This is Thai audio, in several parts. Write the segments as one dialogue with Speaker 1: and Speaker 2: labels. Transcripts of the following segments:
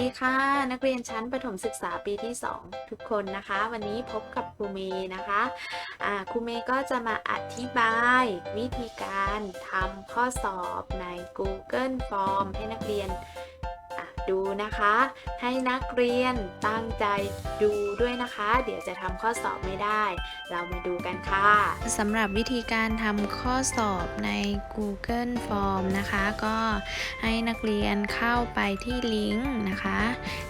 Speaker 1: ีค่ะ นักเรียนชั้นประถมศึกษาปีที่ 2 ทุกคนนะคะ วันนี้พบกับครูเมย์นะคะะครูเมย์ก็จะมาอธิบายวิธีการทำข้อสอบใน Google Form ให้นักเรียน ดูนะคะ ให้นักเรียนตั้งใจดูด้วยนะคะ เดี๋ยวจะทำข้อสอบไม่ได้ เรามาดูกันค่ะ
Speaker 2: สำหรับวิธีการทำข้อสอบใน Google Form นะคะ ก็ให้นักเรียนเข้าไปที่ลิงก์นะคะ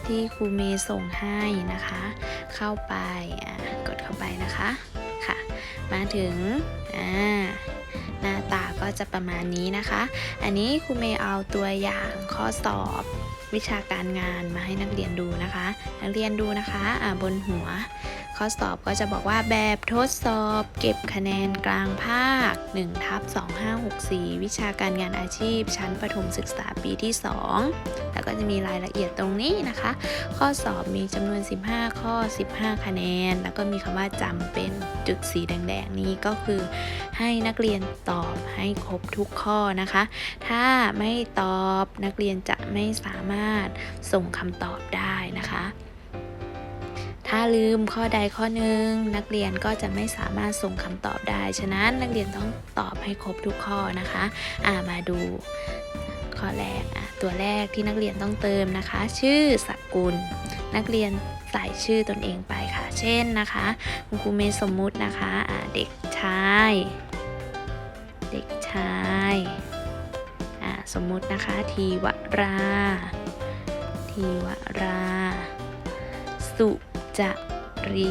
Speaker 2: ที่ครูเมย์ส่งให้นะคะ เข้าไปกดเข้าไปนะคะค่ะ มาถึงอ่าหน้าตาก็จะประมาณนี้นะคะ อันนี้ครูเมย์เอาตัวอย่างข้อสอบ วิชาการงานมาให้นักเรียนดูนะคะ นักเรียนดูนะคะบนหัว ข้อสอบก็จะบอกว่าแบบทดสอบเก็บคะแนนกลางภาค1ทับ2564 วิชาการงานอาชีพ ชั้นประถมศึกษาปีที่ 2 แล้วก็จะมีรายละเอียดตรงนี้นะคะ ข้อสอบมีจำนวน 15 ข้อ 15 คะแนน แล้วก็มีคำว่าจำเป็นจุดสีแดงๆนี้ก็คือให้นักเรียนตอบให้ครบทุกข้อนะคะ ถ้าไม่ตอบนักเรียนจะไม่สามารถส่งคำตอบได้นะคะ ถ้าลืมข้อใดข้อหนึ่งนักเรียนก็จะไม่สามารถส่งคำตอบได้ ฉะนั้นนักเรียนต้องตอบให้ครบทุกข้อนะคะอ่ามาดูข้อแรกอะตัวแรกที่นักเรียนต้องเติมนะคะ ชื่อสกุล นักเรียนใส่ชื่อตนเองไปค่ะ เช่นนะคะคุณครูเมสมมุตินะคะอะเด็กชาย เด็กชายอะสมมุตินะคะทีวรา ทีวรา สุ จะรี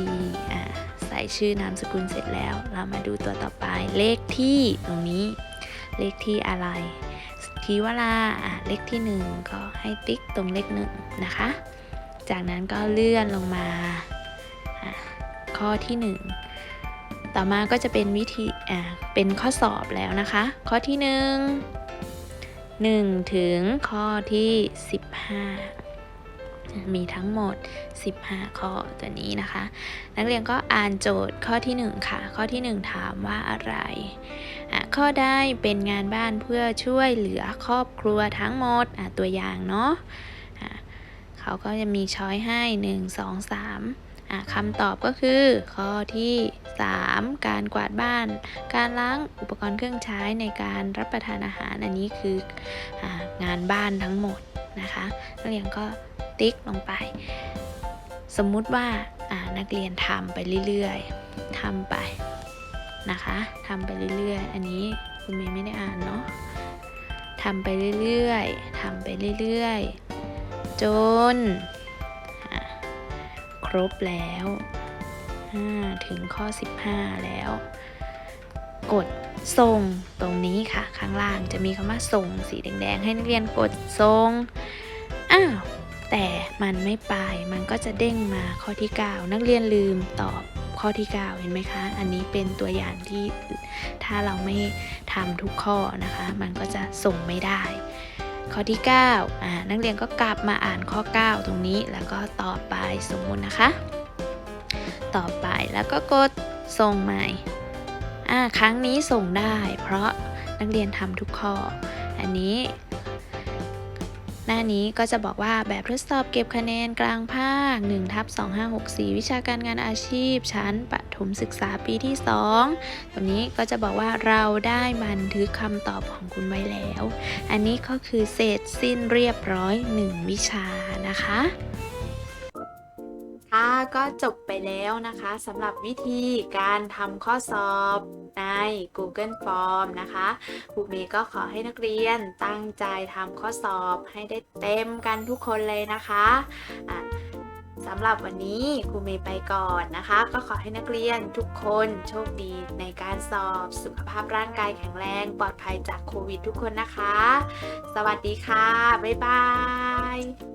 Speaker 2: อะใส่ชื่อนามสกุลเสร็จแล้ว เรามาดูตัวต่อไป เลขที่ตรงนี้ เลขที่อะไรทีวราอะเลขที่หนึ่งก็ให้ติ๊กตรงเลขหนึ่งนะคะ จากนั้นก็เลื่อนลงมาข้อที่หนึ่งต่อมาก็จะเป็นวิธีอะเป็นข้อสอบแล้วนะคะ ข้อที่หนึ่งหนึ่งถึงข้อที่สิบห้า มีทั้งหมด 15 ข้อตัวนี้นะคะ นักเรียนก็อ่านโจทย์ข้อที่ 1 ค่ะ ข้อที่ 1 ถามว่าอะไระข้อได้เป็นงานบ้านเพื่อช่วยเหลือครอบครัวทั้งหมดตัวอย่างเนาะะเขาก็จะมีช้อยให้ 1 2 3อะคำตอบก็คือข้อที่ 3 การกวาดบ้าน การล้างอุปกรณ์เครื่องใช้ในการรับประทานอาหารอันนี้คือองานบ้านทั้งหมดนะคะนักเรียนก็ ติ๊กลงไป สมมุติว่าานักเรียนทำไปเรื่อยๆทำไปนะคะทำไปเรื่อยๆ อันนี้คุณเมย์ไม่ได้อ่านเนาะทำไปเรื่อยๆทำไปเรื่อยๆ จน ครบแล้วถึงข้อ 15 แล้ว กดส่งตรงนี้ค่ะ ข้างล่างจะมีคำว่าส่งสีแดงๆ ให้นักเรียนกดส่งอ้าว แต่มันไม่ไปมันก็จะเด้งมาข้อที่ 9 นักเรียนลืมตอบข้อที่ 9 เห็นไหมคะ อันนี้เป็นตัวอย่างที่ถ้าเราไม่ทำทุกข้อนะคะ มันก็จะส่งไม่ได้ ข้อที่9อ่านักเรียนก็กลับมาอ่านข้อ 9 ตรงนี้แล้วก็ต่อไปสมมุตินะคะ ต่อไปแล้วก็กดส่งใหม่อ่าครั้งนี้ส่งได้ เพราะนักเรียนทำทุกข้อ อันนี้ หน้านี้ก็จะบอกว่าแบบทดสอบเก็บคะแนนกลางภาค1ทับ2564 วิชาการงานอาชีพ ชั้นประถมศึกษาปีที่ 2 ตรงนี้ก็จะบอกว่าเราได้บันทึกคำตอบของคุณไว้แล้ว อันนี้ก็คือเสร็จสิ้นเรียบร้อย 1 วิชานะคะ
Speaker 1: ค่ะก็จบไปแล้วนะคะสำหรับวิธีการทำข้อสอบใน Google Form นะคะครูเมย์ก็ขอให้นักเรียนตั้งใจทำข้อสอบให้ได้เต็มกันทุกคนเลยนะคะะสำหรับวันนี้ครูเมย์ไปก่อนนะคะ ก็ขอให้นักเรียนทุกคนโชคดีในการสอบสุขภาพร่างกายแข็งแรงปลอดภัยจากโควิดทุกคนนะคะ สวัสดีค่ะ บ๊ายบาย